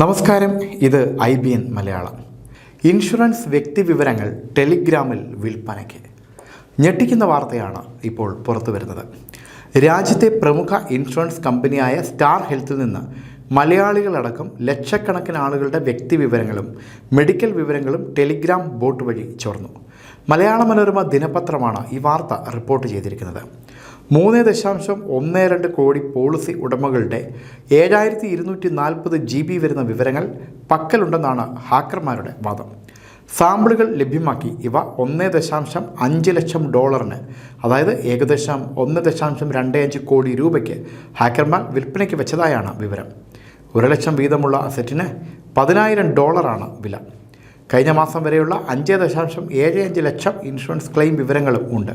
നമസ്കാരം ഇത് I B N Malayalam. Insurance വ്യക്തി വിവരങ്ങൾ ടെലിഗ്രാമിൽ വിൽപ്പനയ്ക്ക്. ഞെട്ടിക്കുന്ന വാർത്തയാണ് ഇപ്പോൾ പുറത്തു വരുന്നത്. രാജ്യത്തെ പ്രമുഖ ഇൻഷുറൻസ് കമ്പനിയായ സ്റ്റാർ ഹെൽത്തിൽ നിന്ന് മലയാളികളടക്കം ലക്ഷക്കണക്കിന് ആളുകളുടെ വ്യക്തി വിവരങ്ങളും മെഡിക്കൽ വിവരങ്ങളും ടെലിഗ്രാം ബോട്ട് വഴി ചോർന്നു. മലയാള മനോരമ ദിനപത്രമാണ് ഈ വാർത്ത റിപ്പോർട്ട് ചെയ്തിരിക്കുന്നത്. മൂന്ന് ദശാംശം ഒന്ന് രണ്ട് കോടി പോളിസി ഉടമകളുടെ ഏഴായിരത്തി ഇരുന്നൂറ്റി നാൽപ്പത് ജി ബി വരുന്ന വിവരങ്ങൾ പക്കലുണ്ടെന്നാണ് ഹാക്കർമാരുടെ വാദം. സാമ്പിളുകൾ ലഭ്യമാക്കി ഇവ ഒന്ന് ദശാംശം അഞ്ച് ലക്ഷം ഡോളറിന് അതായത് ഏകദേശം ഒന്ന് ദശാംശം രണ്ട് അഞ്ച് കോടി രൂപയ്ക്ക് ഹാക്കർമാർ വിൽപ്പനയ്ക്ക് വെച്ചതായാണ് വിവരം. ഒരു ലക്ഷം വീതമുള്ള അസറ്റിന് പതിനായിരം ഡോളറാണ് വില. കഴിഞ്ഞ മാസം വരെയുള്ള അഞ്ച് ദശാംശം ഏഴ് അഞ്ച് ലക്ഷം ഇൻഷുറൻസ് ക്ലെയിം വിവരങ്ങളും ഉണ്ട്.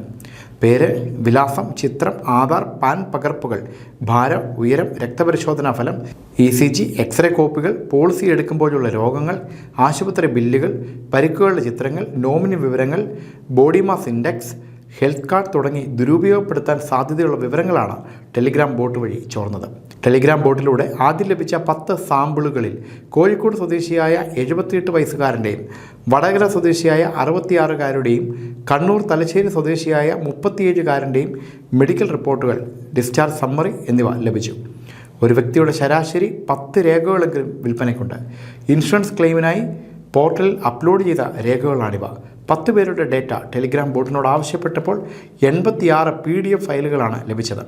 പേര് വിലാസം ചിത്രം ആധാർ പാൻ പകർപ്പുകൾ ഭാരം ഉയരം രക്തപരിശോധനാ ഫലം ഇ സി ജി എക്സ്റേ കോപ്പികൾ പോളിസി എടുക്കുമ്പോഴുള്ള രോഗങ്ങൾ ആശുപത്രി ബില്ലുകൾ പരിക്കുകളുടെ ചിത്രങ്ങൾ നോമിനി വിവരങ്ങൾ body mass index health card തുടങ്ങി ദുരുപയോഗപ്പെടുത്താൻ സാധ്യതയുള്ള വിവരങ്ങളാണ് ടെലിഗ്രാം ബോട്ട് വഴി ചോർന്നത്. ടെലിഗ്രാം ബോട്ടിലൂടെ ആദ്യം ലഭിച്ച പത്ത് സാമ്പിളുകളിൽ കോഴിക്കോട് സ്വദേശിയായ എഴുപത്തിയെട്ട് വയസ്സുകാരന്റെയും വടകര സ്വദേശിയായ അറുപത്തിയാറുകാരുടെയും കണ്ണൂർ തലശ്ശേരി സ്വദേശിയായ മുപ്പത്തിയേഴുകാരന്റെയും മെഡിക്കൽ റിപ്പോർട്ടുകൾ ഡിസ്ചാർജ് സമ്മറി എന്നിവ ലഭിച്ചു. ഒരു വ്യക്തിയുടെ ശരാശരി പത്ത് രേഖകളെങ്കിലും വിൽപ്പനയ്ക്കുണ്ട്. ഇൻഷുറൻസ് ക്ലെയിമിനായി പോർട്ടലിൽ അപ്ലോഡ് ചെയ്ത രേഖകളാണിവ. പത്ത് പേരുടെ ഡേറ്റ ടെലിഗ്രാം ബോർഡിനോട് ആവശ്യപ്പെട്ടപ്പോൾ എൺപത്തിയാറ് പി ഡി എഫ് ഫയലുകളാണ് ലഭിച്ചത്.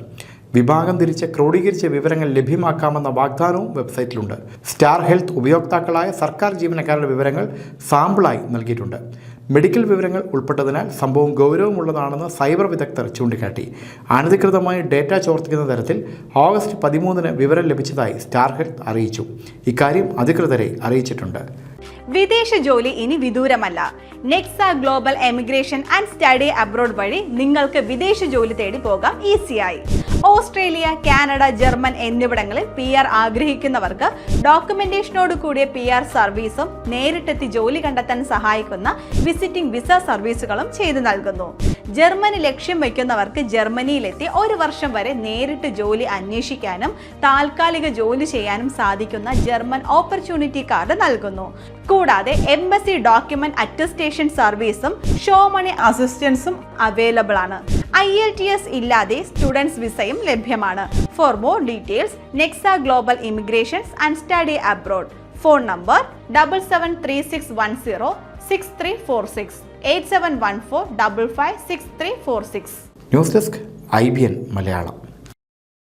വിഭാഗം തിരിച്ച് ക്രോഡീകരിച്ച വിവരങ്ങൾ ലഭ്യമാക്കാമെന്ന വാഗ്ദാനവും വെബ്സൈറ്റിലുണ്ട്. സ്റ്റാർ ഹെൽത്ത് ഉപയോക്താക്കളായ സർക്കാർ ജീവനക്കാരുടെ വിവരങ്ങൾ സാമ്പിളായി നൽകിയിട്ടുണ്ട്. മെഡിക്കൽ വിവരങ്ങൾ ഉൾപ്പെട്ടതിനാൽ സംഭവം ഗൗരവമുള്ളതാണെന്ന് സൈബർ വിദഗ്ധർ ചൂണ്ടിക്കാട്ടി. അനധികൃതമായി ഡേറ്റ ചോർത്തിക്കുന്ന തരത്തിൽ ഓഗസ്റ്റ് പതിമൂന്നിന് വിവരം ലഭിച്ചതായി സ്റ്റാർ ഹെൽത്ത് അറിയിച്ചു. ഇക്കാര്യം അധികൃതരെ അറിയിച്ചിട്ടുണ്ട്. വിദേശ ജോലി ഇനി വിദൂരമല്ല. Nexa global emigration and study abroad വഴി നിങ്ങൾക്ക് വിദേശ ജോലി തേടി പോകാം ഈസിയായി ഓസ്ട്രേലിയ കാനഡ ജർമ്മൻ എന്നിവിടങ്ങളിൽ പി ആർ ആഗ്രഹിക്കുന്നവർക്ക് ഡോക്യുമെന്റേഷനോട് കൂടിയ പി ആർ സർവീസും നേരിട്ടെത്തി ജോലി കണ്ടെത്താൻ സഹായിക്കുന്ന വിസിറ്റിംഗ് വിസ സർവീസുകളും ചെയ്തു നൽകുന്നു. ജർമ്മനി ലക്ഷ്യം വയ്ക്കുന്നവർക്ക് ജർമ്മനിയിലെത്തി ഒരു വർഷം വരെ നേരിട്ട് ജോലി അന്വേഷിക്കാനും താൽക്കാലിക ജോലി ചെയ്യാനും സാധിക്കുന്ന ജർമ്മൻ ഓപ്പർച്യൂണിറ്റി കാർഡ് നൽകുന്നു. കൂടാതെ എംബസി ഡോക്യുമെന്റ് അറ്റസ്റ്റേഷൻ സർവീസും ഷോ മണി അസിസ്റ്റൻസും അവൈലബിൾ ആണ്. ഐ എൽ ടി എസ് ഇല്ലാതെ സ്റ്റുഡൻസ് വിസയും ലഭ്യമാണ്. For more details Nexa global immigrations and study abroad phone number double seven three six one zero six three four six eight seven one four double five six three four six. News desk I B N Malayalam.